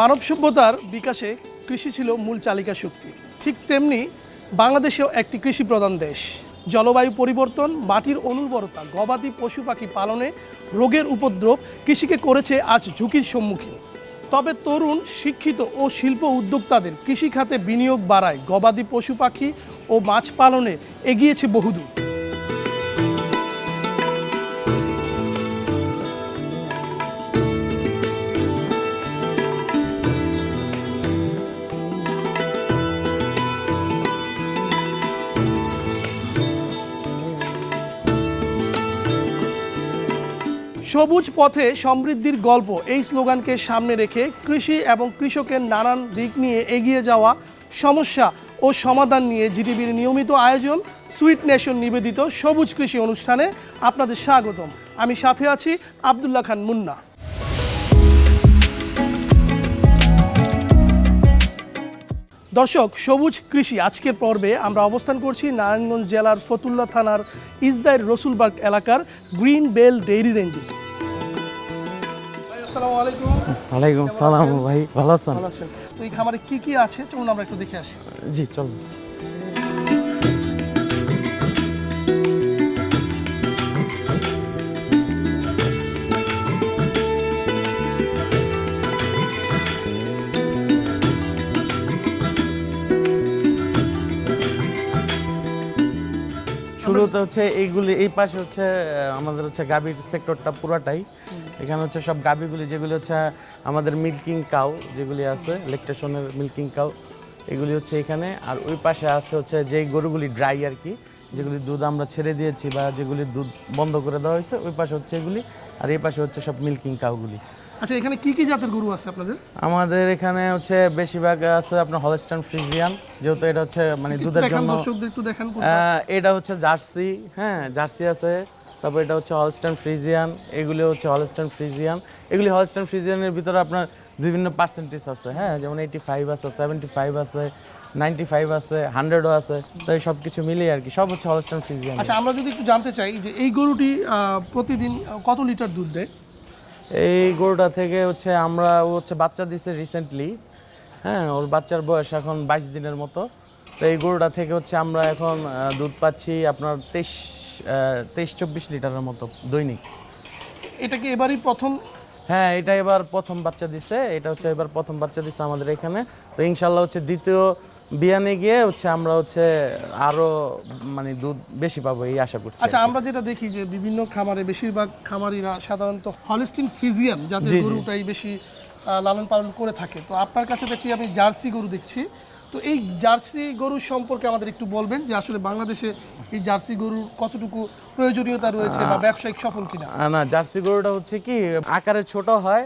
মানব সভ্যতার বিকাশে কৃষি ছিল মূল চালিকা শক্তি। ঠিক তেমনি বাংলাদেশেও একটি কৃষি প্রধান দেশ। জলবায়ু পরিবর্তন, মাটির অনুর্বরতা, গবাদি পশু পাখি পালনে রোগের উপদ্রব কৃষিকে করেছে আজ ঝুঁকির সম্মুখীন। তবে তরুণ, শিক্ষিত ও শিল্প উদ্যোক্তাদের কৃষি খাতে বিনিয়োগ বাড়ায় গবাদি পশু পাখি ও মাছ পালনে এগিয়েছে বহুদূর। সবুজ পথে সমৃদ্ধির গল্প। এই স্লোগানকে সামনে রেখে কৃষি এবং কৃষকের নানান দিক নিয়ে এগিয়ে যাওয়া সমস্যা ও সমাধান নিয়ে জিটিভির নিয়মিত আয়োজন সুইট নেশন নিবেদিত সবুজ কৃষি অনুষ্ঠানে আপনাদের স্বাগতম। আমি সাথে আছি আবদুল্লাহ খান মুন্না। দর্শক, সবুজ কৃষি আজকের পর্বে আমরা অবস্থান করছি নারায়ণগঞ্জ জেলার ফতুল্লা থানার ইসদাইর রসুলবাগ এলাকার গ্রিন বেল ডেইরি রেঞ্জে। আসসালামু আলাইকুম। ওয়ালাইকুম সালাম ভাই ভালো আছেন? ভালো আছেন। তো এই খামারে কি কি আছে? চলুন আমরা একটু দেখে আসি। জি চল শুরুতে হচ্ছে এইগুলি এই পাশে হচ্ছে আমাদের হচ্ছে গাভীর সেক্টরটা পুরাটাই। এখানে হচ্ছে সব গাভীগুলি যেগুলি হচ্ছে আমাদের মিল্কিং কাউ যেগুলি আছে লেকটেশনের মিল্কিং কাউ এগুলি হচ্ছে এখানে। আর ওই পাশে আছে হচ্ছে যেই গরুগুলি ড্রাই আর কি যেগুলি দুধ আমরা ছেড়ে দিয়েছি বা যেগুলি দুধ বন্ধ করে দেওয়া হয়েছে ওই পাশে হচ্ছে এগুলি আর এই পাশে হচ্ছে সব মিল্কিং কাউগুলি আচ্ছা এখানে কি কি জাতের গরু আছে আপনাদের? আমাদের এখানে হচ্ছে বেশিরভাগ আছে আপনার হলস্টান ফ্রিজিয়ান যেহেতু এটা হচ্ছে মানে দুধের জন্য। এটা হচ্ছে জার্সি হ্যাঁ জার্সি আছে। তারপর এটা হচ্ছে হলস্টান ফ্রিজিয়ান এগুলি হচ্ছে হলস্টান ফ্রিজিয়ান এগুলি হলস্টান ফ্রিজিয়ানের ভিতরে আপনার বিভিন্ন পার্সেন্টেজ আছে হ্যাঁ? যেমন এইটি ফাইভ আছে সেভেন্টি ফাইভ আছে নাইনটি ফাইভ আছে হান্ড্রেডও আছে তো এই সব কিছু মিলিয়ে আর কি সব হচ্ছে হলস্টান ফ্রিজিয়ান আচ্ছা আমরা যদি একটু জানতে চাই যে এই গরুটি প্রতিদিন কত লিটার দুধ দেয়? এই গরুটা থেকে হচ্ছে আমরা ও হচ্ছে বাচ্চা দিছে রিসেন্টলি হ্যাঁ? ওর বাচ্চার বয়স এখন বাইশ দিনের মতো। তো এই গরুটা থেকে হচ্ছে আমরা এখন দুধ পাচ্ছি আপনার তেইশ তেইশ চব্বিশ লিটারের মতো দৈনিক। এটা কি এবারই প্রথম? হ্যাঁ এটা এবার প্রথম বাচ্চা দিছে এটা হচ্ছে এবার প্রথম বাচ্চা দিছে আমাদের এখানে। তো ইনশাল্লাহ হচ্ছে দ্বিতীয় বিয়ানে গিয়ে হচ্ছে আমরা হচ্ছে আরও মানে দুধ বেশি পাবো এই আশা করছি আচ্ছা আমরা যেটা দেখি যে বিভিন্ন খামারে বেশিরভাগ খামারিরা সাধারণত হলিস্টিন ফিজিয়াম যাদের জি। গরুটাই বেশি লালন পালন করে থাকে। তো আপনার কাছে দেখি আমি জার্সি গরু দেখছি। তো এই জার্সি গরু সম্পর্কে আমাদের একটু বলবেন যে আসলে বাংলাদেশে এই জার্সি গরুর কতটুকু প্রয়োজনীয়তা রয়েছে বা ব্যবসায়িক সফল কিনা? না জার্সি গরুটা হচ্ছে কি আকারে ছোট হয়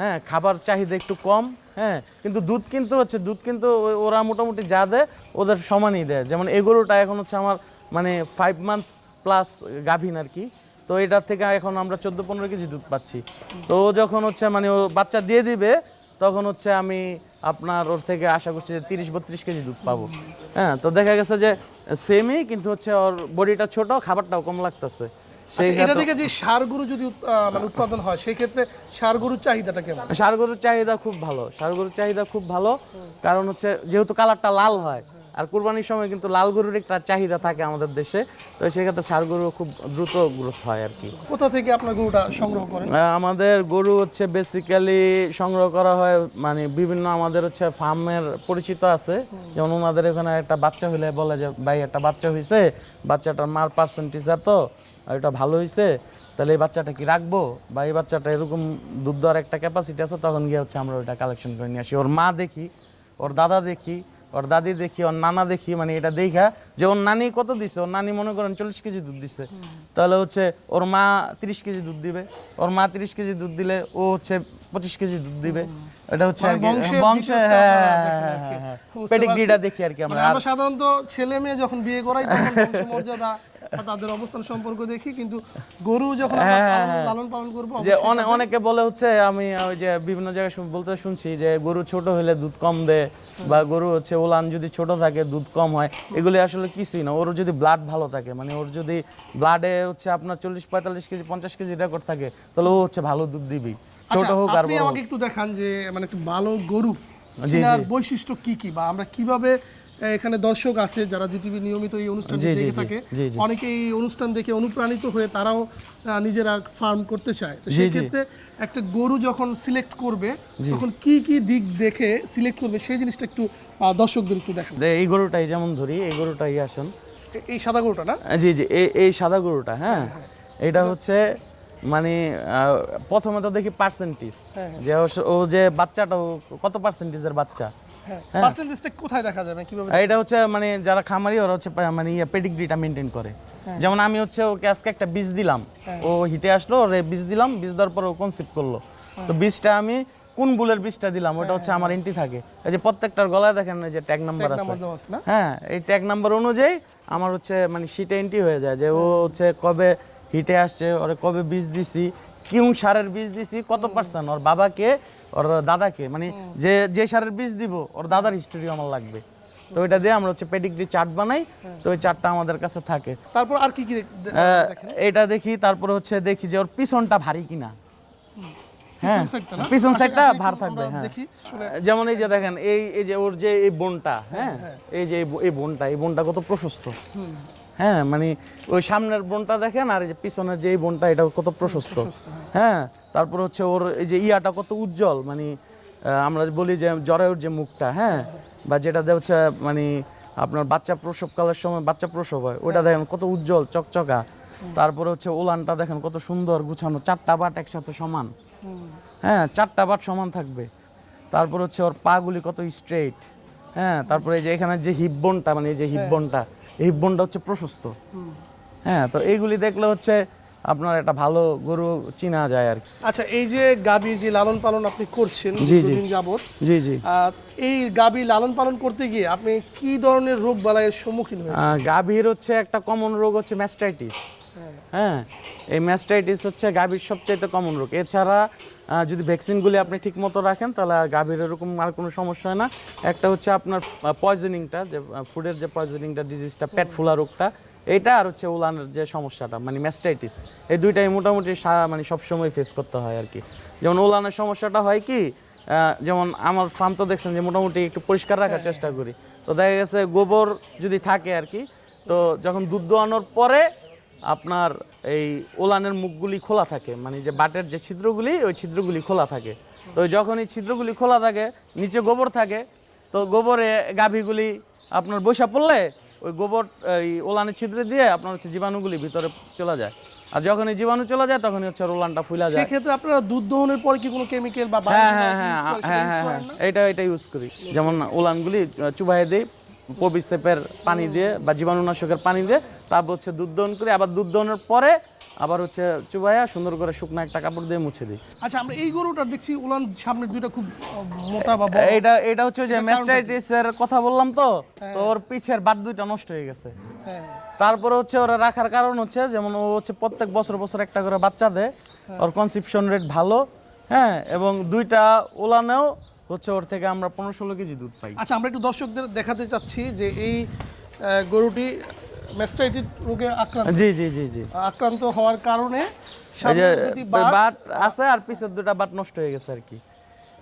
হ্যাঁ খাবার চাহিদা একটু কম হ্যাঁ কিন্তু দুধ কিন্তু হচ্ছে দুধ কিন্তু ওরা মোটামুটি যা দেয় ওদের সমানই দেয়। যেমন এই গরুটা এখন হচ্ছে আমার মানে ফাইভ মান্থ প্লাস গাভিন আর কি তো এটার থেকে এখন আমরা চোদ্দ পনেরো কেজি দুধ পাচ্ছি। তো ও যখন হচ্ছে মানে ও বাচ্চা দিয়ে দিবে তখন হচ্ছে আমি আপনার ওর থেকে আশা করছি যে তিরিশ বত্রিশ কেজি দুধ পাবো। হ্যাঁ তো দেখা গেছে যে সেমই কিন্তু হচ্ছে ওর বডিটা ছোট খাবারটাও কম লাগতেছে। সেই আচ্ছা, এটা ক্ষেত্রে- থেকে যে সার গরু যদি মানে উৎপাদন হয় সেই ক্ষেত্রে সার গরুর চাহিদাটা কেমন? সার গরুর চাহিদা খুব ভালো সার গরুর চাহিদা খুব ভালো কারণ হচ্ছে যেহেতু কালারটা লাল হয় আর কুরবানির সময় কিন্তু লাল গরুর একটা চাহিদা থাকে আমাদের দেশে। তো সেক্ষেত্রে ষাড় গরু খুব দ্রুত গ্রোথ হয় আর কি। কোথা থেকে আপনার গরুটা সংগ্রহ করেন? আমাদের গরু হচ্ছে বেসিক্যালি সংগ্রহ করা হয় মানে বিভিন্ন আমাদের হচ্ছে ফার্মের পরিচিত আছে। যেমন ওনাদের এখানে একটা বাচ্চা হইলে বলে যে ভাই একটা বাচ্চা হয়েছে বাচ্চাটার মার পার্সেন্টেজ এত আর এটা ভালো হয়েছে তাহলে এই বাচ্চাটা কি রাখব? বা এই বাচ্চাটা এরকম দুধ দেওয়ার একটা ক্যাপাসিটি আছে তখন গিয়ে হচ্ছে আমরা ওইটা কালেকশন করে নিয়ে আসি। ওর মা দেখি ওর দাদা দেখি ওর দাদি দেখি ওর নানা দেখি মানে এটা দেখা যে ওর নানি কত দিছে? ওর নানি মনে করেন চল্লিশ কেজি দুধ দিছে। তাহলে হচ্ছে ওর মা তিরিশ কেজি দুধ দিবে। ওর মা তিরিশ কেজি দুধ দিলে ও হচ্ছে পঁচিশ কেজি দুধ দিবে। এটা হচ্ছে মানে বংশে হ্যাঁ হ্যাঁ। হ্যাঁ, পেডিগ্রিটা দেখি আর কি আমরা। মানে আর সাধারণত ছেলে মেয়ে যখন বিয়ে করাই তখন মর্যাদা তাদের অবস্থান সম্পর্ক দেখি কিন্তু গরু যখন লালন পালন করব যে অনে- অনেকে বলে হচ্ছে আমি ওই যে বিভিন্ন জায়গায় বলতে শুনছি যে গরু ছোট হলে দুধ কম দেয় বা গরু হচ্ছে ওলান যদি ছোট থাকে দুধ কম হয়। এগুলি আসলে কিছুই না। ওর যদি ব্লাড ভালো থাকে মানে ওর যদি ব্লাডে হচ্ছে আপনার চল্লিশ পঁয়তাল্লিশ কেজি পঞ্চাশ কেজি রেকর্ড থাকে তাহলে ও হচ্ছে ভালো দুধ দিবেই। ছোট আচ্ছা, হোক আর আমাকে একটু দেখান যে মানে ভালো গরু বৈশিষ্ট্য কি কি বা আমরা কীভাবে এখানে দর্শক আছে যারা জিটিভি নিয়মিত এই অনুষ্ঠান দেখে থাকে। অনেকে এই অনুষ্ঠান দেখে অনুপ্রাণিত হয়ে তারাও নিজেরা ফার্ম করতে চায়। তো জি, জি। সেই ক্ষেত্রে একটা গরু যখন সিলেক্ট করবে তখন কি কি দিক দেখে সিলেক্ট করবে সেই জিনিসটা একটু দর্শকদের একটু দেখান। এই গরুটাই যেমন ধরি এই গরুটাই আসুন। এই সাদা গরুটা না? জি জি এই এই সাদা গরুটা হ্যাঁ? এটা হচ্ছে মানে প্রথমে তো দেখি পার্সেন্টেজ হ্যাঁ, যে ও- যে বাচ্চাটা কত পার্সেন্টেজের বাচ্চা? হ্যাঁ। পার্সেন্টেজটা কোথায় দেখা যাবে? কীভাবে এটা হচ্ছে মানে যারা খামারি ওরা হচ্ছে মানে পেডিগ্রিটা মেনটেন করে। হ্যাঁ। যেমন আমি হচ্ছে ওকে আজকে একটা বীজ দিলাম। ও হিটে আসলো ওরে বীজ দিলাম বীজ দেওয়ার পর ও কনসিপ্ট করল। হ্যাঁ। তো বীজটা আমি কোন বুলের বীজটা দিলাম? ওটা হচ্ছে আমার এন্ট্রি থাকে। এই যে প্রত্যেকটার গলায় দেখেন যে ট্যাগ নাম্বার আছে। হ্যাঁ এই ট্যাগ নাম্বার অনুযায়ী আমার হচ্ছে মানে শীটে এন্ট্রি হয়ে যায় যে ও হচ্ছে কবে হিটে আসছে ওরে কবে বীজ দিছি কোন সারের বীজ দিছি কত পার্সেন্ট ওর বাবাকে ওর দাদাকে মানে যে যে সারের বীজ দিব ওর দাদার হিস্টোরি আমার লাগবে। তো ওইটা দিয়ে আমরা হচ্ছে পেডিগ্রি চার্ট বানাই তো ওই চার্টটা আমাদের কাছে থাকে। তারপর আর কি কি এটা দেখি তারপর হচ্ছে দেখি যে ওর পিছনটা ভারী কিনা। হ্যাঁ পিছন সাইডটা আচ্ছা, ভার থাকবে হ্যাঁ। যেমন এই যে দেখেন এই এই যে ওর যে এই বোনটা হ্যাঁ এই যে এই বোনটা এই বোনটা কত প্রশস্ত। হ্যাঁ মানে ওই সামনের বোনটা দেখেন আর এই যে পিছনের যে এই বোনটা এটা কত প্রশস্ত। হ্যাঁ। তারপর হচ্ছে ওর এই যে ইয়াটা কত উজ্জ্বল মানে আমরা বলি যে জরায়ুর যে মুখটা হ্যাঁ বা যেটা হচ্ছে মানে আপনার বাচ্চা প্রসবকালের সময় বাচ্চা প্রসব হয় ওটা দেখেন কত উজ্জ্বল চকচকা। তারপরে হচ্ছে ওলানটা দেখেন কত সুন্দর গুছানো চারটা বাট একসাথে সমান। হ্যাঁ চারটা বাট সমান থাকবে। তারপর হচ্ছে ওর পাগুলি কত স্ট্রেট হ্যাঁ তারপরে এই যে এখানে যে হিপ বোনটা মানে এই যে হিপ বোনটা এই বনটা হচ্ছে প্রশস্ত। হ্যাঁ তো এইগুলি দেখলে হচ্ছে আপনার একটা ভালো গরু চিনা যায় আর কি। আচ্ছা এই যে গাবি যে লালন পালন আপনি করছেন। দুদিন যাবত জি জি। এই গাবি লালন পালন করতে গিয়ে আপনি কি ধরনের রোগ বালাইয়ের সম্মুখীন হয়েছেন? গাবির গাভীর হচ্ছে একটা কমন রোগ হচ্ছে ম্যাস্টাইটিস হ্যাঁ এই ম্যাস্টাইটিস হচ্ছে গাভীর সবচাইতে কমন রোগ। এছাড়া যদি ভ্যাকসিনগুলি আপনি ঠিক মতো রাখেন তাহলে গাভীর এরকম আর কোনো সমস্যা হয় না। একটা হচ্ছে আপনার পয়জনিংটা যে ফুডের যে পয়জনিংটা ডিজিজটা পেট ফুলা রোগটা এইটা আর হচ্ছে উলানের যে সমস্যাটা মানে ম্যাস্টাইটিস এই দুইটাই মোটামুটি সা- মানে সবসময় ফেস করতে হয় আর কি। যেমন উলানের সমস্যাটা হয় কি যেমন আমার ফার্ম তো দেখছেন যে মোটামুটি একটু পরিষ্কার রাখার চেষ্টা করি। তো দেখা গেছে গোবর যদি থাকে আর কি তো যখন দুধ দোয়ানোর পরে আপনার এই ওলানের মুখগুলি খোলা থাকে মানে যে বাটের যে ছিদ্রগুলি ওই ছিদ্রগুলি খোলা থাকে। তো যখন এই ছিদ্রগুলি খোলা থাকে নিচে গোবর থাকে তো গোবরে গাভীগুলি আপনার বৈশা পড়লে ওই গোবর এই ওলানের ছিদ্রে দিয়ে আপনার হচ্ছে জীবাণুগুলি ভিতরে চলে যায়। আর যখন এই জীবাণু চলে যায় তখনই হচ্ছে ওলানটা ফুলা যায়। সেক্ষেত্রে আপনারা দুধ দহনের পরে কি কোনো কেমিক্যাল বা হ্যাঁ হ্যাঁ হ্যাঁ হ্যাঁ হ্যাঁ এটা এটা ইউজ করি। যেমন ওলানগুলি চুবাই দিই পবিসেপের পানি দিয়ে বা জীবাণুনাশকের পানি দিয়ে তারপর হচ্ছে দুধ দহন করি আবার দুধ দহনের পরে আবার হচ্ছে চুবাইয়া সুন্দর করে শুকনো একটা কাপড় দিয়ে মুছে দিই। আচ্ছা আমরা এই গরুটা দেখছি উলান সামনের দুইটা খুব মোটা বা এইটা এটা হচ্ছে যে ম্যাস্টাইটিস এর কথা বললাম তো তো ওর পিছের বাট দুইটা নষ্ট হয়ে গেছে। হ্যাঁ। তারপরে হচ্ছে ওরা রাখার কারণ হচ্ছে যেমন ও হচ্ছে প্রত্যেক বছর বছর একটা করে বাচ্চা দেয় ওর কনসিপশন রেট ভালো হ্যাঁ এবং দুইটা ওলানেও হচ্ছে ওর থেকে আমরা পনেরো ষোলো কেজি দুধ পাই। আচ্ছা আমরা একটু দর্শকদের দেখাতে চাচ্ছি যে এই গরুটি ম্যাস্টাইটিস রোগে আক্রান্ত। জি জি জি জি। আক্রান্ত হওয়ার কারণে সামনের বাট আছে আর পিছের দুটা বাট নষ্ট হয়ে গেছে আর কি।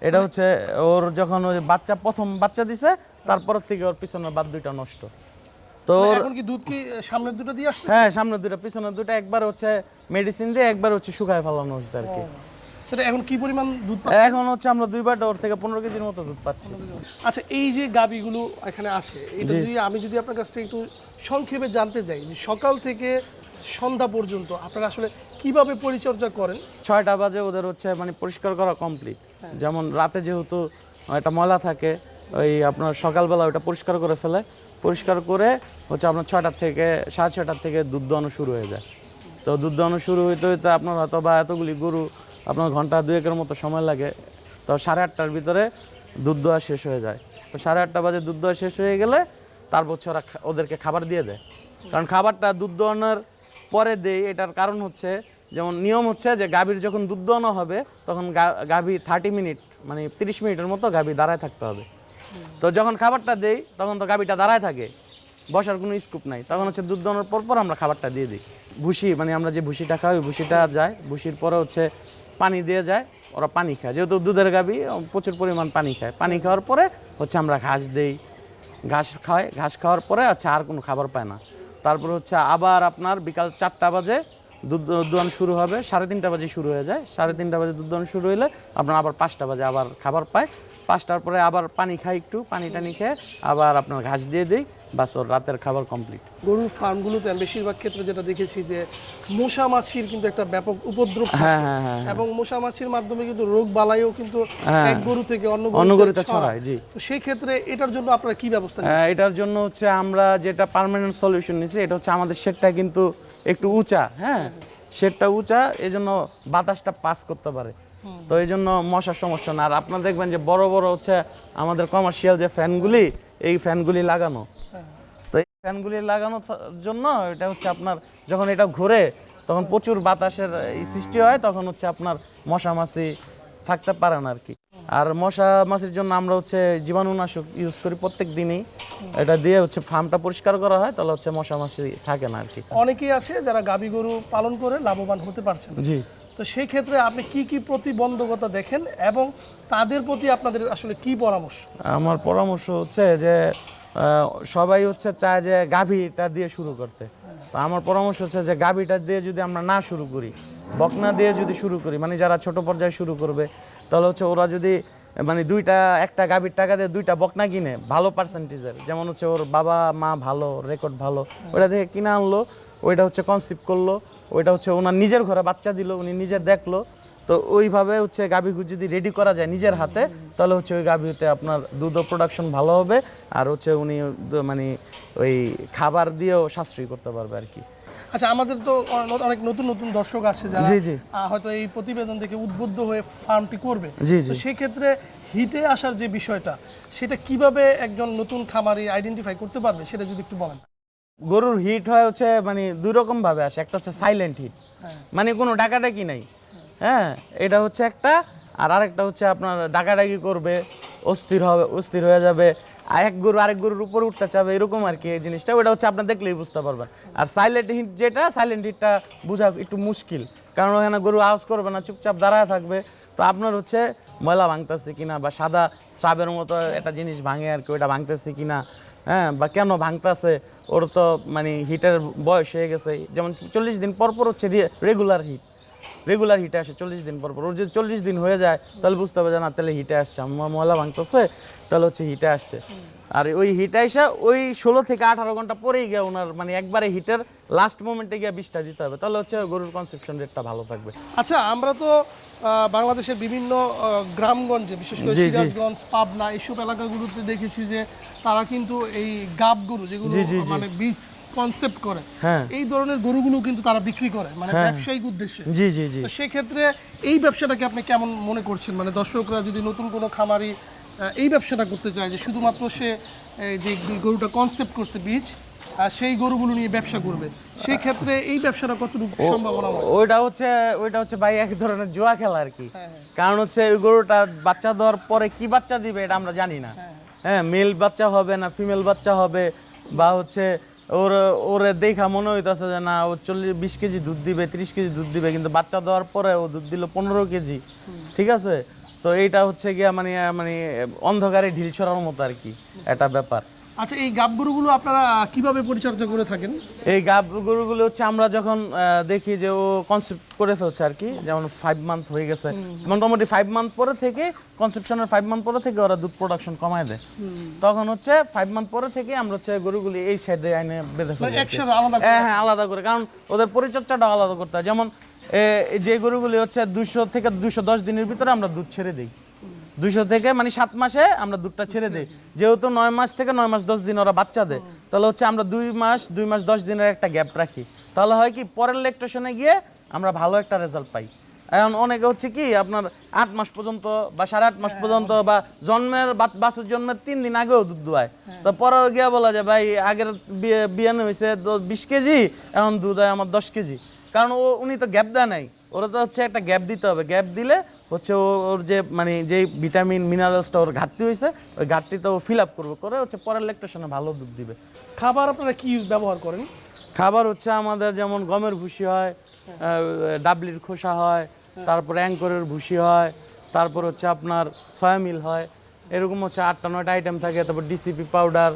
এটা হচ্ছে ওর যখন ওই বাচ্চা প্রথম বাচ্চা দিছে তারপর থেকে ওর পিছনের বাট দুইটা নষ্ট। তো ওর- এখন কি দুধ কি সামনের দুটো দিয়ে আসছে হ্যাঁ সামনে দুটা পিছনের দুটা একবার হচ্ছে মেডিসিন দিয়ে একবার হচ্ছে শুকায় ফেলানো হয়েছে আর কি। সেটা এখন কি পরিমাণ দুধ? এখন হচ্ছে আমরা দুই বাট ওর থেকে পনেরো কেজির মতো দুধ পাচ্ছি। আচ্ছা এই যে গাবিগুলো এখানে আছে এটা যদি আমি যদি আপনার কাছ থেকে একটু সংক্ষেপে জানতে চাই যে সকাল থেকে সন্ধ্যা পর্যন্ত আপনারা আসলে কীভাবে পরিচর্যা করেন? ছয়টা বাজে ওদের হচ্ছে মানে পরিষ্কার করা কমপ্লিট যেমন রাতে যেহেতু একটা ময়লা থাকে ওই আপনার সকালবেলা ওটা পরিষ্কার করে ফেলে। পরিষ্কার করে হচ্ছে আপনার ছয়টার থেকে সাড়ে ছয়টার থেকে দুধ দোয়ানো শুরু হয়ে যায়। তো দুধ দোয়ানো শুরু হইতে হইতে আপনার হয়তো বা এতগুলি গরু আপনার ঘণ্টা দুয়েকের মতো সময় লাগে, তো সাড়ে আটটার ভিতরে দুধ দোয়া শেষ হয়ে যায়। তো সাড়ে আটটা বাজে দুধ দোয়া শেষ হয়ে গেলে তারপর ওরা ওদেরকে খাবার দিয়ে দেয়। কারণ খাবারটা দুধ দোয়ানোর পরে দেই এটার কারণ হচ্ছে, যেমন নিয়ম হচ্ছে যে গাভীর যখন দুধ দোয়ানো হবে, তখন গাভী থার্টি মিনিট মানে তিরিশ মিনিটের মতো গাভী দাঁড়ায় থাকতে হবে। তো যখন খাবারটা দেই, তখন তো গাভীটা দাঁড়ায় থাকে। বসার কোনো স্কুপ নাই। তখন হচ্ছে দুধ দোয়ানোর পর পর আমরা খাবারটা দিয়ে দিই। ভুসি মানে আমরা যে ভুসিটা খাই ওই ভুসিটা যায়। ভুসির পরে হচ্ছে পানি দিয়ে যায়, ওরা পানি খায়। যেহেতু দুধের গাবি প্রচুর পরিমাণ পানি খায়। পানি খাওয়ার পরে হচ্ছে আমরা ঘাস দেই। ঘাস খায় ঘাস খাওয়ার পরে আচ্ছা আর কোনো খাবার পায় না। তারপর হচ্ছে আবার আপনার বিকাল চারটা বাজে দুধ দোয়ান শুরু হবে, সাড়ে তিনটা বাজে শুরু হয়ে যায়। সাড়ে তিনটা বাজে দুধ দোয়ান শুরু হলে আপনার আবার পাঁচটা বাজে আবার খাবার পায়। পাঁচটার পরে আবার পানি খাই একটু, পানি টানি খেয়ে আবার আপনার ঘাস দিয়ে দিই। বাস ওর রাতের খাবার কমপ্লিট গরুর ফার্মগুলোতে আমি বেশিরভাগ ক্ষেত্রে যেটা দেখেছি যে মশা মাছির কিন্তু একটা ব্যাপক উপদ্রব হ্যাঁ হ্যাঁ হ্যাঁ এবং মশা মাছির মাধ্যমে কিন্তু রোগ বালাইও কিন্তু হ্যাঁ। এক গরু থেকে অন্য অন্য গরুতে ছড়ায়, জি। তো সেই ক্ষেত্রে এটার জন্য আপনারা কি ব্যবস্থা নেন? এটার জন্য হচ্ছে আমরা যেটা পার্মানেন্ট সলিউশন নিছি এটা হচ্ছে আমাদের শেডটা কিন্তু একটু উঁচা হ্যাঁ? শেডটা উঁচা এই জন্য বাতাসটা পাস করতে পারে। তো এই জন্য মশার সমস্যা না। আর আপনারা দেখবেন যে বড় বড় হচ্ছে আমাদের কমার্শিয়াল যে ফ্যানগুলি এই ফ্যানগুলি লাগানো। তো এই ফ্যানগুলি লাগানোর জন্য এটা হচ্ছে আপনার যখন এটা ঘুরে তখন প্রচুর বাতাসের সৃষ্টি হয় তখন হচ্ছে আপনার মশা মাছি থাকতে পারে না আর কি আর মশা মাছির জন্য আমরা হচ্ছে জীবাণুনাশক ইউজ করি প্রত্যেক দিনই। এটা দিয়ে হচ্ছে ফার্মটা পরিষ্কার করা হয় তাহলে হচ্ছে মশা মাছি থাকে না আর কি অনেকেই আছে যারা গাবি গরু পালন করে লাভবান হতে পারছেন জি। তো সেই ক্ষেত্রে আপনি কি কি প্রতিবন্ধকতা দেখেন এবং তাদের প্রতি আপনাদের আসলে কি পরামর্শ? আমার পরামর্শ হচ্ছে যে সবাই হচ্ছে চায় যে গাভীটা দিয়ে শুরু করতে। তো আমার পরামর্শ হচ্ছে যে গাভীটা দিয়ে যদি আমরা না শুরু করি, বকনা দিয়ে যদি শুরু করি মানে যারা ছোট পর্যায়ে শুরু করবে, তাহলে হচ্ছে ওরা যদি মানে দুইটা, একটা গাভীর টাকা দিয়ে দুইটা বকনা কিনে, ভালো পার্সেন্টেজের যেমন হচ্ছে ওর বাবা মা ভালো রেকর্ড ভালো ওইটা থেকে কিনে আনলো, ওইটা হচ্ছে কনসিপ্ট করল ওইটা হচ্ছে ওনার নিজের ঘরে বাচ্চা দিল উনি নিজে দেখল। তো ওইভাবে হচ্ছে গাভী যদি রেডি করা যায় নিজের হাতে তাহলে হচ্ছে ওই গাভীতে আপনার দুধ প্রোডাকশন ভালো হবে। আর হচ্ছে উনি মানে ওই খাবার দিয়েও সাশ্রয়ী করতে পারবে আর কি। আচ্ছা আমাদের তো অনেক নতুন নতুন দর্শক আছে যারা জি, জি। হয়তো এই প্রতিবেদন থেকে উদ্বুদ্ধ হয়ে ফার্মটি করবে। তো। সেই ক্ষেত্রে হিটে আসার যে বিষয়টা সেটা কীভাবে একজন নতুন খামারি আইডেন্টিফাই করতে পারবে সেটা যদি একটু বলেন। গরুর হিট হয় হচ্ছে মানে দুই রকম ভাবে আসে। একটা হচ্ছে সাইলেন্ট হিট মানে কোনো ডাকাডাকি নাই। হ্যাঁ এটা হচ্ছে একটা আর আরেকটা হচ্ছে আপনার ডাকাডাকি করবে অস্থির হবে অস্থির হয়ে যাবে আর এক গরু আরেক গরুর উপর উঠতে চাবে এরকম আর কি এই জিনিসটা। ওটা হচ্ছে আপনার দেখলেই বুঝতে পারবেন। আর সাইলেন্ট হিট যেটা সাইলেন্ট হিটটা বোঝা একটু মুশকিল। কারণ ওখানে গরু আওয়াজ করবে না চুপচাপ দাঁড়ায় থাকবে। তো আপনার হচ্ছে ময়লা ভাঙতেছে কিনা বা সাদা স্রাবের মতো একটা জিনিস ভাঙে আর কি ওইটা ভাঙতেছে কিনা হ্যাঁ বা কেন ভাঙতাছে? ওর তো মানে হিটের বয়স হয়ে গেছে। যেমন চল্লিশ দিন পর পর হচ্ছে রেগুলার হিট রেগুলার হিটে আসে চল্লিশ দিন পর পর। ওর যদি চল্লিশ দিন হয়ে যায়, তাহলে বুঝতে হবে যে, না, তাহলে হিটে আসছে। আমার ময়লা ভাঙতেছে, তাহলে হচ্ছে হিটে আসছে। আর ওই হিটে এসে ওই ষোলো থেকে আঠারো ঘণ্টা পরেই গিয়ে ওনার মানে একবারে হিটের লাস্ট মোমেন্টে গিয়ে বিষটা দিতে হবে। তাহলে হচ্ছে গরুর কনসেপশন রেটটা ভালো থাকবে। আচ্ছা আমরা তো বাংলাদেশের বিভিন্ন গ্রামগঞ্জে বিশেষ করে। সিরাজগঞ্জ পাবনা এইসব এলাকাগুলোতে দেখেছি যে তারা কিন্তু এই গাব গরু যেগুলো। মানে বীজ কনসেপ্ট করে হ্যাঁ। এই ধরনের গরুগুলো কিন্তু তারা বিক্রি করে মানে ব্যবসায়িক উদ্দেশ্যে। জি জি জি। সেক্ষেত্রে এই ব্যবসাটাকে আপনি কেমন মনে করছেন? মানে দর্শকরা যদি নতুন কোনো খামারি এই ব্যবসাটা করতে চায় যে শুধুমাত্র সে যে গরুটা কনসেপ্ট করছে বীজ সেই গরুগুলো নিয়ে ব্যবসা করবে। সেই ক্ষেত্রে এই ব্যবসাটা কতটুকু সম্ভাবনা ওইটা হচ্ছে ওইটা হচ্ছে ভাই এক ধরনের জুয়া খেলা আর কি। কারণ হচ্ছে ওই গরুটা বাচ্চা দেওয়ার পরে কি বাচ্চা দিবে এটা আমরা জানি না। হ্যাঁ মেল বাচ্চা হবে না ফিমেল বাচ্চা হবে বা হচ্ছে ওর ওরে দেখা মনে হইতেছে যে না ও চল্লিশ বিশ কেজি দুধ দিবে ত্রিশ কেজি দুধ দিবে কিন্তু বাচ্চা দেওয়ার পরে ও দুধ দিল পনেরো কেজি। ঠিক আছে? তো এইটা হচ্ছে গিয়া মানে মানে অন্ধকারে ঢিল ছড়ার মতো আর কি একটা ব্যাপার। আচ্ছা এই গাব গরুগুলো আপনারা কীভাবে পরিচর্যা করে থাকেন? এই গাব গরুগুলো হচ্ছে আমরা যখন দেখি যে ও কনসেপ্ট করে ফেলছে আর কি যেমন ফাইভ মান্থ হয়ে গেছে। মোটামুটি ফাইভ মান্থ পরে থেকে কনসেপশনের ফাইভ মান্থ পরে থেকে ওরা দুধ প্রোডাকশন কমায় দেয়। তখন হচ্ছে ফাইভ মান্থ পরে থেকে আমরা হচ্ছে গরুগুলি এই সাইডে আইনে বেঁধে ফেলি করে? হ্যাঁ হ্যাঁ আলাদা করে কারণ ওদের পরিচর্যাটা আলাদা করতে হয়। যেমন যে গরুগুলি হচ্ছে দুইশো থেকে দুইশো দশ দিনের ভিতরে আমরা দুধ ছেড়ে দিই। দুইশো থেকে মানে সাত মাসে আমরা দুধটা ছেড়ে দিই। যেহেতু নয় মাস থেকে নয় মাস দশ দিন ওরা বাচ্চা দেয় তাহলে হচ্ছে আমরা দুই মাস দুই মাস দশ দিনের একটা গ্যাপ রাখি। তাহলে হয় কি পরের লেকটেশনে গিয়ে আমরা ভালো একটা রেজাল্ট পাই। এখন অনেকে হচ্ছে কি আপনার আট মাস পর্যন্ত বা সাড়ে আট মাস পর্যন্ত বা জন্মের বাসুর জন্মের তিন দিন আগেও দুধ দোয়ায়। তো পরে গিয়া বলা যায় ভাই আগের বিয়ে- বিয়ানো হয়েছে বিশ কেজি এখন দুধ হয় আমার দশ কেজি। কারণ ও উনি তো গ্যাপ দেয় নাই। ওরা তো হচ্ছে একটা গ্যাপ দিতে হবে। গ্যাপ দিলে হচ্ছে ও- ওর যে মানে যে ভিটামিন মিনারেলসটা ওর ঘাটতি হয়েছে ওই ঘাটতিটা ও ফিল আপ করবে। করে হচ্ছে পরের লেকটেশনে ভালো দুধ দিবে। খাবার আপনারা কি ব্যবহার করেন? খাবার হচ্ছে আমাদের যেমন গমের ভুসি হয় ডাবলির খোসা হয় তারপর অ্যাঙ্করের ভুসি হয় তারপর হচ্ছে আপনার সয়া মিল হয়। এরকম হচ্ছে আটটা নয়টা আইটেম থাকে তারপর ডিসিপি পাউডার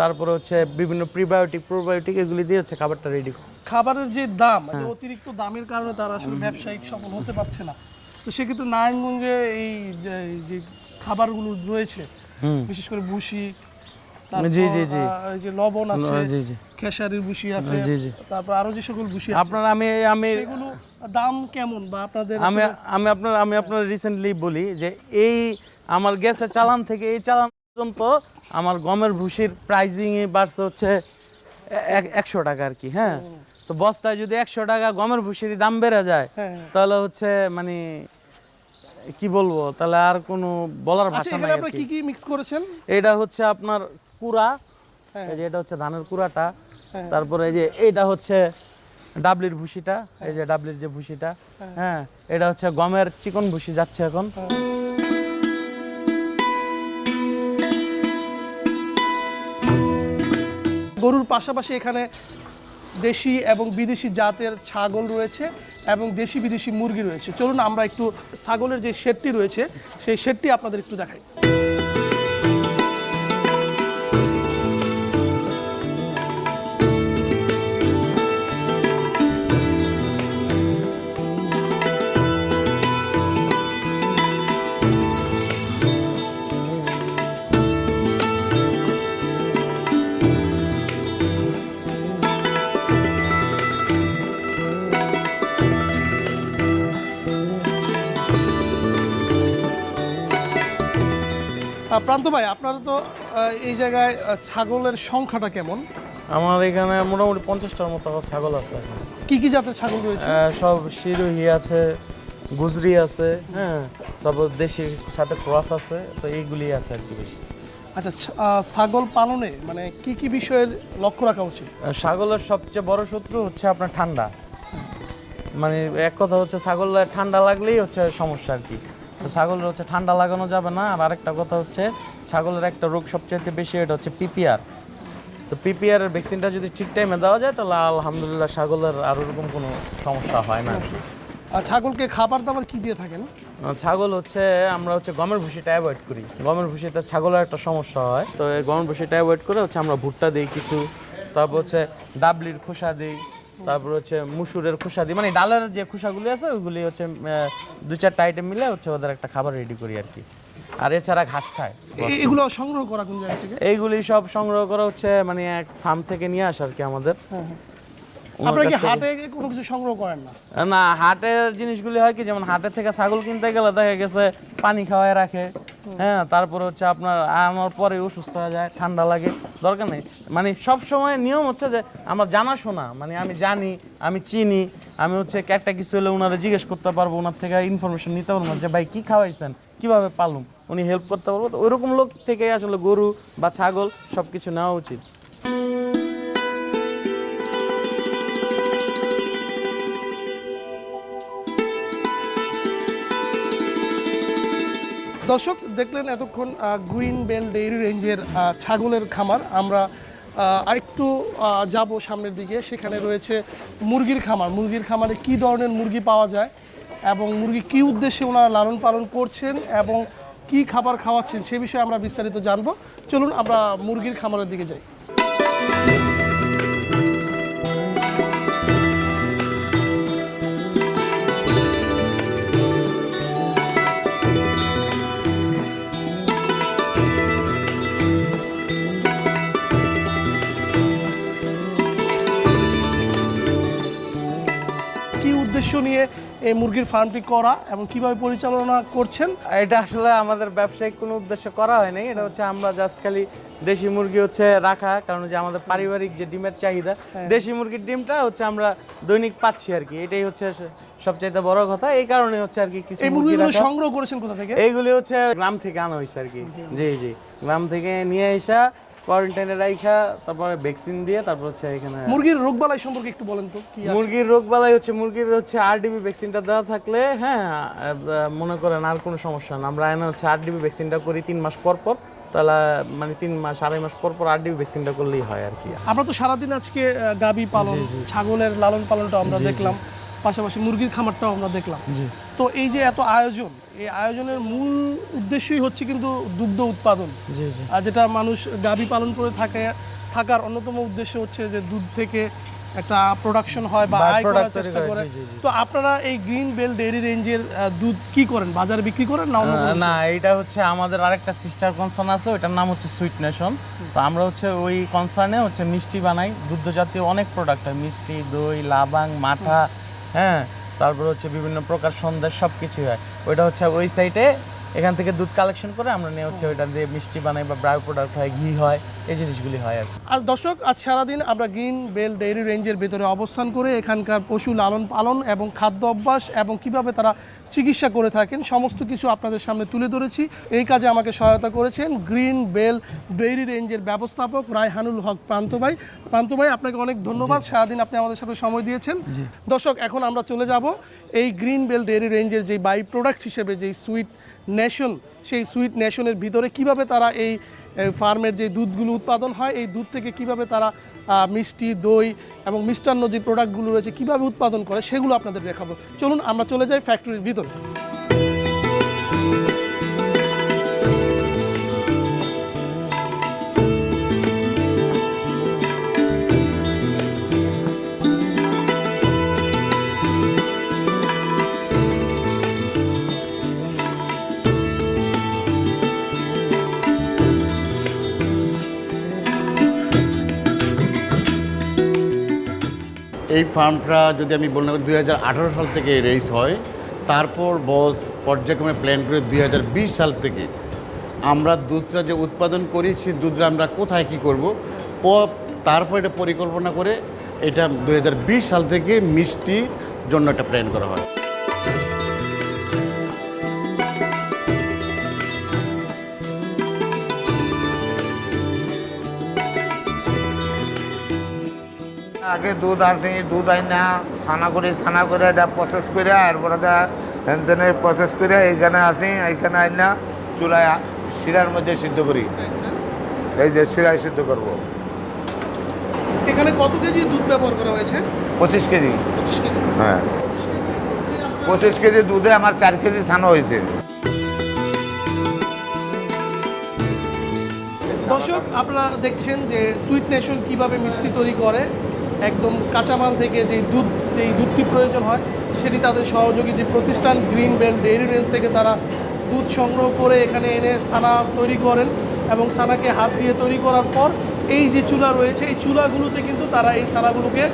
তারপর হচ্ছে বিভিন্ন প্রিবায়োটিক প্রোবায়োটিক এগুলি দিয়ে হচ্ছে খাবারটা রেডি খাবারের যে দাম হ্যাঁ। অতিরিক্ত দামের কারণে তারা আসলে ব্যবসায়িক সফল হতে পারছে না। তো সেক্ষেত্রে নারায়ণগঞ্জে এই যে খাবারগুলো রয়েছে বিশেষ করে বুসি তারপর, জি, জি, জি। যে লবণ আছে জি জি। খেসারির বুসি আছে জি, জি। তারপর আরও যে সকল আছে। আপনার আমি আমি সেগুলো দাম কেমন বা আপনাদের আমি আমি আপনার আমি আপনার রিসেন্টলি বলি যে এই আমার গ্যাসের চালান থেকে এই চালান পর্যন্ত আমার গমের ভুসির প্রাইজিং বাড়ছে হচ্ছে এক- একশো টাকা আর কি হ্যাঁ। তো বস্তায় যদি একশো টাকা গমের ভুসির দাম বেড়ে যায় হ্যাঁ। তাহলে হচ্ছে মানে কি বলব তাহলে আর কোনো বলার আচ্ছা ভাষা নাই কি কি মিক্স করেছেন এটা হচ্ছে আপনার কুড়া হ্যাঁ। এই যে এটা হচ্ছে ধানের কুড়াটা হ্যাঁ। তারপরে এই যে এইটা হচ্ছে ডাবলির ভুসিটা এই যে ডাবলির যে ভুসিটা হ্যাঁ এটা হচ্ছে গমের চিকন ভুসি যাচ্ছে এখন গরুর পাশাপাশি এখানে দেশি এবং বিদেশি জাতের ছাগল রয়েছে এবং দেশি বিদেশি মুরগি রয়েছে। চলুন আমরা একটু ছাগলের যে শেডটি রয়েছে, সেই শেডটি আপনাদের একটু দেখাই। প্রান্ত ভাই আপনারা তো এই জায়গায় ছাগলের সংখ্যাটা কেমন? আমার এখানে মোটামুটি পঞ্চাশটার মতো ছাগল আছে কি কি জাতের ছাগল রয়েছে? সব শিরোহি আছে গুজরি আছে হ্যাঁ। তারপর দেশি সাথে ক্রস আছে তো এইগুলি আছে আর কি বেশি। আচ্ছা ছাগল পালনে মানে কি কি বিষয়ের লক্ষ্য রাখা উচিত? ছাগলের সবচেয়ে বড় শত্রু হচ্ছে আপনার ঠান্ডা। মানে এক কথা হচ্ছে ছাগলের ঠান্ডা লাগলেই হচ্ছে সমস্যা আর কি। তো ছাগলের হচ্ছে ঠান্ডা লাগানো যাবে না আর আরেকটা কথা হচ্ছে ছাগলের একটা রোগ সবচেয়ে বেশি এটা হচ্ছে পিপিআর। তো পিপিআর এর ভ্যাকসিনটা যদি ঠিক টাইমে দেওয়া যায় তাহলে আলহামদুলিল্লাহ ছাগলের আর ওরকম কোনো সমস্যা হয় না। আর ছাগলকে খাবার দাবার কি দিয়ে থাকেন? ছাগল হচ্ছে আমরা হচ্ছে গমের ভুসিটা অ্যাভয়েড করি। গমের ভুসিতে ছাগলের একটা সমস্যা হয় তো এই গমের ভুসিটা অ্যাভয়েড করে হচ্ছে আমরা ভুট্টা দিই কিছু তারপর হচ্ছে ডাবলির খোসা দিই তারপর হচ্ছে মুসুরের খোসা দিই মানে ডালের যে খোসাগুলি আছে ওইগুলি হচ্ছে দু চারটা আইটেম মিলে হচ্ছে ওদের একটা খাবার রেডি করি আর কি। আর এছাড়া ঘাস খায়। এগুলো সংগ্রহ করা কোন জায়গা থেকে? এইগুলি সব সংগ্রহ করা হচ্ছে মানে এক ফার্ম থেকে নিয়ে আসা আর কি আমাদের। ওনার আপনারা কি হাটে কোনো কিছু সংগ্রহ করেন না? না হাটের জিনিসগুলি হয় কি যেমন হাটের থেকে ছাগল কিনতে গেলে দেখা গেছে পানি খাওয়ায় রাখে। হ্যাঁ তারপর হচ্ছে আপনার আনার পরে অসুস্থ হয়ে যায় ঠান্ডা লাগে দরকার নেই। মানে সব সময় নিয়ম হচ্ছে যে আমার জানাশোনা মানে আমি জানি আমি চিনি আমি হচ্ছে একটা কিছু হলে ওনারা জিজ্ঞেস করতে পারব ওনার থেকে ইনফরমেশন নিতে পারব যে ভাই কি খাওয়াইছেন কীভাবে পালুম উনি হেল্প করতে পারব। তো ওইরকম লোক থেকে আসলে গরু বা ছাগল সব কিছু নেওয়া উচিত। দর্শক, দেখলেন এতক্ষণ গ্রিন বেল ডেইরি রেঞ্জের ছাগলের খামার। আমরা আরেকটু যাব সামনের দিকে। সেখানে রয়েছে মুরগির খামার। মুরগির খামারে কি ধরনের মুরগি পাওয়া যায় এবং মুরগি কি উদ্দেশ্যে ওনারা লালন পালন করছেন এবং কি খাবার খাওয়াচ্ছেন, সে বিষয়ে আমরা বিস্তারিত জানব। চলুন, আমরা মুরগির খামারের দিকে যাই। নিয়ে এই মুরগির ফার্মটি করা এবং কীভাবে পরিচালনা করছেন? এটা আসলে আমাদের ব্যবসায়িক কোনো উদ্দেশ্য করা হয়নি। এটা হচ্ছে আমরা জাস্ট খালি দেশি মুরগি হচ্ছে রাখা কারণ যে আমাদের পারিবারিক যে ডিমের চাহিদা দেশি মুরগির ডিমটা হচ্ছে আমরা দৈনিক পাচ্ছি আর কি। এটাই হচ্ছে সবচাইতে বড় কথা। এই কারণে হচ্ছে আর কি কিছু এই মুরগিগুলো সংগ্রহ করেছেন কোথা থেকে? এইগুলি হচ্ছে গ্রাম থেকে আনা হয়েছে আর কি। জি জি। গ্রাম থেকে নিয়ে এসা কোয়ারেন্টাইনে রাইখা তারপরে ভ্যাকসিন দিয়ে তারপর হচ্ছে এখানে মুরগির রোগবালাই সম্পর্কে একটু বলেন তো কি মুরগির হচ্ছে মুরগির হচ্ছে আরডিবি ভ্যাকসিনটা দেওয়া থাকলে হ্যাঁ মনে করেন আর কোনো সমস্যা না। আমরা এনে হচ্ছে আরডিবি ভ্যাকসিনটা করি তিন মাস পর পর তাহলে মানে তিন মাস আড়াই মাস পর পর আরডিবি ভ্যাকসিনটা করলেই হয় আর কি। আমরা তো সারাদিন আজকে গাবি পালন ছাগলের লালন পালনটা আমরা দেখলাম। পাশাপাশি মুরগির খামারটাও আমরা দেখলাম। তো এই যে এত আয়োজন এই আয়োজনের মূল উদ্দেশ্যই হচ্ছে কিন্তু দুগ্ধ উৎপাদন। আর যেটা মানুষ গাভী পালন করে থাকে থাকার অন্যতম উদ্দেশ্য হচ্ছে যে দুধ থেকে একটা প্রোডাকশন হয় বা আয় করার চেষ্টা করে। তো আপনারা এই গ্রিন বেল ডেইরি রেঞ্জের দুধ কি করেন? বাজারে বিক্রি করেন না? না এটা হচ্ছে আমাদের আরেকটা সিস্টার কনসার্ন আছে ওটার নাম হচ্ছে সুইট নেশন তো আমরা হচ্ছে ওই কনসার্নে হচ্ছে মিষ্টি বানাই। দুগ্ধ জাতীয় অনেক প্রোডাক্ট হয় মিষ্টি দই লাবাং মাঠা হ্যাঁ তারপর হচ্ছে বিভিন্ন প্রকার সন্দেশ সব কিছুই হয়। ওইটা হচ্ছে ওই সাইটে এখান থেকে দুধ কালেকশন করে আমরা নিয়ে হচ্ছে ওইটা দিয়ে মিষ্টি বানাই বা ব্রাউ প্রোডাক্ট হয় ঘি হয় এই জিনিসগুলি হয় আর আর দর্শক আজ সারাদিন আমরা গ্রিন বেল ডেইরি রেঞ্জের ভেতরে অবস্থান করে এখানকার পশু লালন পালন এবং খাদ্য অভ্যাস এবং কীভাবে তারা চিকিৎসা করে থাকেন সমস্ত কিছু আপনাদের সামনে তুলে ধরেছি। এই কাজে আমাকে সহায়তা করেছেন গ্রিন বেল ডেইরি রেঞ্জের ব্যবস্থাপক রায়হানুল হক প্রান্ত ভাই। প্রান্ত ভাই আপনাকে অনেক ধন্যবাদ। সারাদিন আপনি আমাদের সাথে সময় দিয়েছেন। দর্শক এখন আমরা চলে যাব এই গ্রিন বেল ডেইরি রেঞ্জের যে বাই প্রোডাক্ট হিসেবে যেই সুইট নেশন, সেই সুইট নেশনের ভিতরে কীভাবে তারা এই ফার্মের যে দুধগুলো উৎপাদন হয়, এই দুধ থেকে কীভাবে তারা মিষ্টি, দই এবং মিষ্টান্ন যে প্রোডাক্টগুলো রয়েছে কীভাবে উৎপাদন করে, সেগুলো আপনাদের দেখাবো। চলুন আমরা চলে যাই ফ্যাক্টরির ভিতরে। এই ফার্মটা যদি আমি বলি, দুই সাল থেকে রেস হয়, তারপর বস পর্যায়ক্রমে প্ল্যান করে দুই হাজার বিশ সাল থেকে। আমরা দুধটা যে উৎপাদন করি, সেই দুধটা আমরা কোথায় কী করব? তারপর এটা পরিকল্পনা করে এটা দুই হাজার বিশ সাল থেকে মিষ্টির জন্য একটা প্ল্যান করা হয়। আগে দুধ আনি দুধ আইনা ছানা করে ছানা করে এটা প্রসেস করে এরপরে হেনতেনে প্রসেস করে এইখানে আসি এইখানে আইনা চুলায় আ- শিরার মধ্যে সিদ্ধ করি। এই যে শিরায় সিদ্ধ করব। এখানে কত কেজি দুধ ব্যবহার করা হয়েছে? পঁচিশ কেজি। পঁচিশ কেজি। হ্যাঁ। পঁচিশ কেজি দুধে আমার চার কেজি ছানা হয়েছে। দর্শক আপনারা দেখছেন যে সুইট নেশন কীভাবে মিষ্টি তৈরি করে একদম কাঁচামাল থেকে যে দুধ, যেই দুধটি প্রয়োজন হয়, সেটি তাদের সহযোগী যে প্রতিষ্ঠান গ্রিন বেল ডেইরি রেঞ্জ থেকে তারা দুধ সংগ্রহ করে এখানে এনে সানা তৈরি করেন এবং সানাকে হাত দিয়ে তৈরি করার পর এই যে চুলা রয়েছে, এই চুলাগুলোতে কিন্তু তারা এই সানাগুলোকে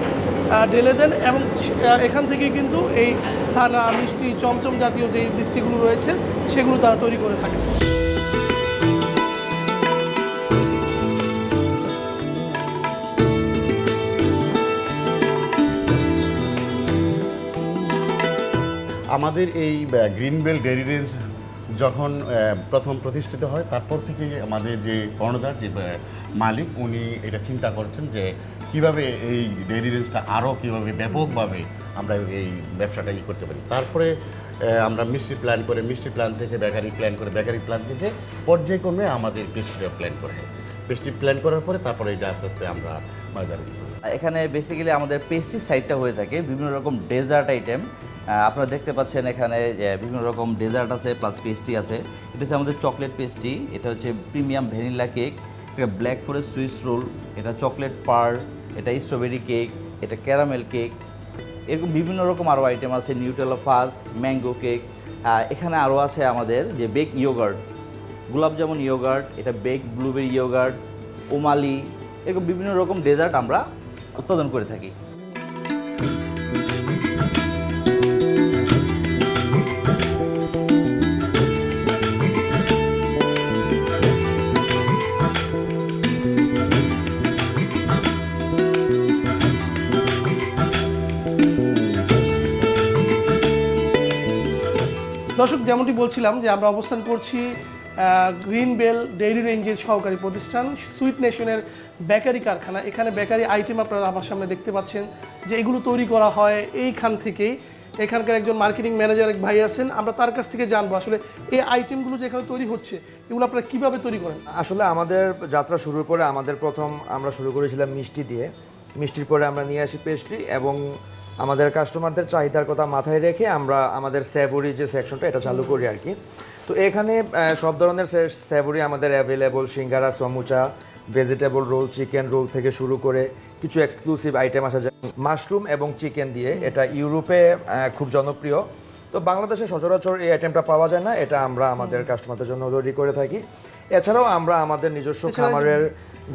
ঢেলে দেন এবং এখান থেকে কিন্তু এই সানা মিষ্টি, চমচম জাতীয় যে মিষ্টিগুলো রয়েছে, সেগুলো তারা তৈরি করে থাকেন। আমাদের এই গ্রিন বেল ডেয়ারি রেঞ্জ যখন প্রথম প্রতিষ্ঠিত হয়, তারপর থেকে আমাদের যে কর্ণধার, যে মালিক, উনি এটা চিন্তা করছেন যে কীভাবে এই ডেয়ারি রেঞ্জটা আরও কীভাবে ব্যাপকভাবে আমরা এই ব্যবসাটা ই করতে পারি তারপরে আমরা মিষ্টি প্ল্যান করে, মিষ্টি প্ল্যান থেকে, বেকারি প্ল্যান করে, বেকারি প্ল্যান থেকে পর্যায়ক্রমে আমাদের পেস্ট্রিটা প্ল্যান করে পেস্ট্রি প্ল্যান করার পরে তারপরে এটা আস্তে আস্তে আমরা বাজারে। এখানে বেসিক্যালি আমাদের পেস্ট্রি সাইডটা হয়ে থাকে, বিভিন্ন রকম ডেজার্ট আইটেম আপনারা দেখতে পাচ্ছেন এখানে বিভিন্ন রকম ডেজার্ট আছে প্লাস পেস্ট্রি আছে। এটা হচ্ছে আমাদের চকলেট পেস্ট্রি এটা হচ্ছে প্রিমিয়াম ভ্যানিলা কেক এটা ব্ল্যাক ফরেস্ট সুইস রোল এটা চকলেট পার এটা স্ট্রবেরি কেক এটা ক্যারামেল কেক এরকম বিভিন্ন রকম আরও আইটেম আছে নিউটেলা ফাজ ম্যাঙ্গো কেক এখানে আরও আছে আমাদের যে bake yogurt gulab jamun yogurt এটা বেক ব্লুবেরি ইয়োগার্ট ওমালি এরকম বিভিন্ন রকম ডেজার্ট আমরা উৎপাদন করে থাকি। দর্শক যেমনটি বলছিলাম যে আমরা অবস্থান করছি গ্রিন বেল, ডেইরি রেঞ্জের সহকারী প্রতিষ্ঠান সুইট নেশনের বেকারি কারখানা। এখানে বেকারি আইটেম আপনারা আমার সামনে দেখতে পাচ্ছেন যে এগুলো তৈরি করা হয় এইখান থেকেই। এখানকার একজন মার্কেটিং ম্যানেজার এক ভাই আছেন, আমরা তার কাছ থেকে জানব আসলে এই আইটেমগুলো যে এখানে তৈরি হচ্ছে, এগুলো আপনারা কীভাবে তৈরি করেন? আসলে আমাদের যাত্রা শুরুর পরে আমাদের প্রথম আমরা শুরু করেছিলাম মিষ্টি দিয়ে। মিষ্টির পরে আমরা নিয়ে আসি পেস্ট্রি এবং আমাদের কাস্টমারদের চাহিদার কথা মাথায় রেখে আমরা আমাদের স্যাভরি যে সেকশনটা, এটা চালু করি আর কি। তো এখানে সব ধরনের স্যাভরি আমাদের available singara samucha vegetable roll chicken roll থেকে শুরু করে কিছু এক্সক্লুসিভ আইটেম আসা যায় মাশরুম এবং চিকেন দিয়ে। এটা ইউরোপে খুব জনপ্রিয়। তো বাংলাদেশে সচরাচর এই আইটেমটা পাওয়া যায় না। এটা আমরা আমাদের কাস্টমারদের জন্য তৈরি করে থাকি। এছাড়াও আমরা আমাদের নিজস্ব খামারের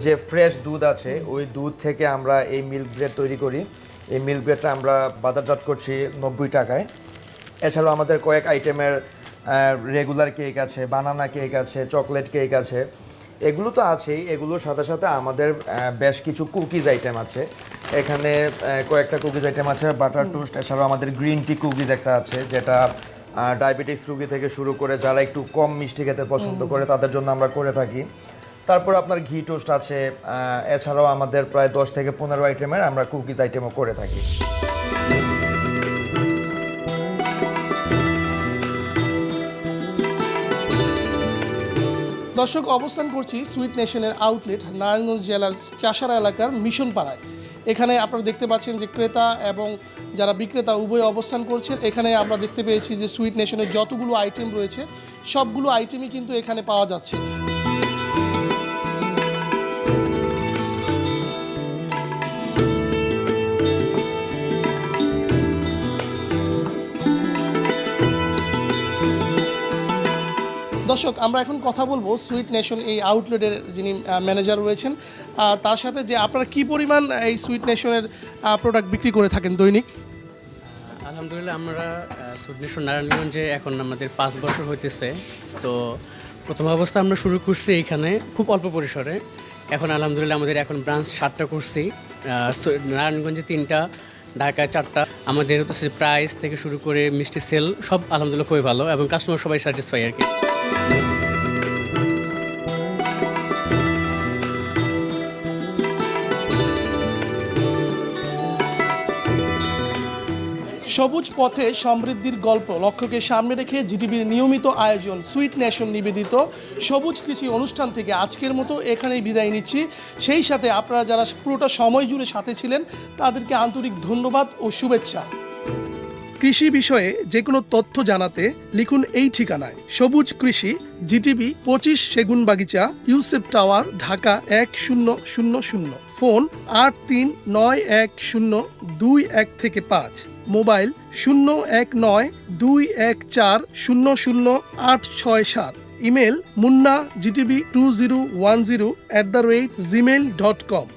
যে ফ্রেশ দুধ আছে ওই দুধ থেকে আমরা এই মিল্ক ব্রেড তৈরি করি। এই মিল্ক ব্রেডটা আমরা বাজারজাত করছি নব্বই টাকায়। এছাড়াও আমাদের কয়েক আইটেমের রেগুলার কেক আছে বানানা কেক আছে চকলেট কেক আছে। এগুলো তো আছেই এগুলোর সাথে সাথে আমাদের বেশ কিছু কুকিজ আইটেম আছে। এখানে কয়েকটা কুকিজ আইটেম আছে বাটার টোস্ট এছাড়াও আমাদের গ্রিন টি কুকিজ একটা আছে যেটা ডায়াবেটিস রুগী থেকে শুরু করে যারা একটু কম মিষ্টি খেতে পছন্দ করে তাদের জন্য আমরা করে থাকি। তারপর আপনার ঘি টোস্ট আছে এছাড়াও আমাদের প্রায় দশ থেকে পনেরো আইটেমের আমরা কুকিজ আইটেমও করে থাকি। দর্শক, অবস্থান করছি সুইট নেশনের আউটলেট, নারায়ণগঞ্জ জেলার চাষারা এলাকার মিশন পাড়ায় এখানে আপনারা দেখতে পাচ্ছেন যে ক্রেতা এবং যারা বিক্রেতা উভয় অবস্থান করছেন। এখানে আমরা দেখতে পেয়েছি যে সুইট নেশনের যতগুলো আইটেম রয়েছে, সবগুলো আইটেমই কিন্তু এখানে পাওয়া যাচ্ছে। দর্শক, আমরা এখন কথা বলব সুইট নেশন এই আউটলেটের যিনি ম্যানেজার রয়েছেন। তার সাথে যে আপনারা কি পরিমাণ এই সুইট নেশনের প্রোডাক্ট বিক্রি করে থাকেন দৈনিক? আলহামদুলিল্লাহ, আমরা সুদনেশ্বর নারায়ণগঞ্জে এখন আমাদের পাঁচ বছর হইতেছে। তো প্রথম অবস্থা আমরা শুরু করছি এখানে, খুব অল্প পরিসরে। এখন আলহামদুলিল্লাহ আমাদের এখন ব্রাঞ্চ সাতটা করছি। নারায়ণগঞ্জে তিনটা, ঢাকায় চারটা। আমাদের হচ্ছে প্রাইস থেকে শুরু করে মিষ্টি সেল সব আলহামদুলিল্লাহ খুবই ভালো এবং কাস্টমার সবাই স্যাটিসফাই আর কি। সবুজ পথে সমৃদ্ধির গল্প লক্ষ্যকে সামনে রেখে জিটিভির নিয়মিত আয়োজন সুইট নেশন নিবেদিত সবুজ কৃষি অনুষ্ঠান থেকে আজকের মতো এখানেই বিদায় নিচ্ছি। সেই সাথে আপনারা যারা পুরোটা সময় জুড়ে সাথে ছিলেন, তাদেরকে আন্তরিক ধন্যবাদ ও শুভেচ্ছা। কৃষি বিষয়ে যে কোনো তথ্য জানাতে লিখুন এই ঠিকানায়। সবুজ কৃষি জিটিভি পঁচিশ সেগুন বাগিচা, ইউসেফ টাওয়ার, ঢাকা এক শূন্য শূন্য শূন্য। ফোন আট তিন নয় এক শূন্য দুই এক থেকে পাঁচ। মোবাইল শূন্য এক নয় দুই এক চার শূন্য শূন্য আট ছয় সাত। Email Munna GTV two zero one zero at the rate Gmail dot com.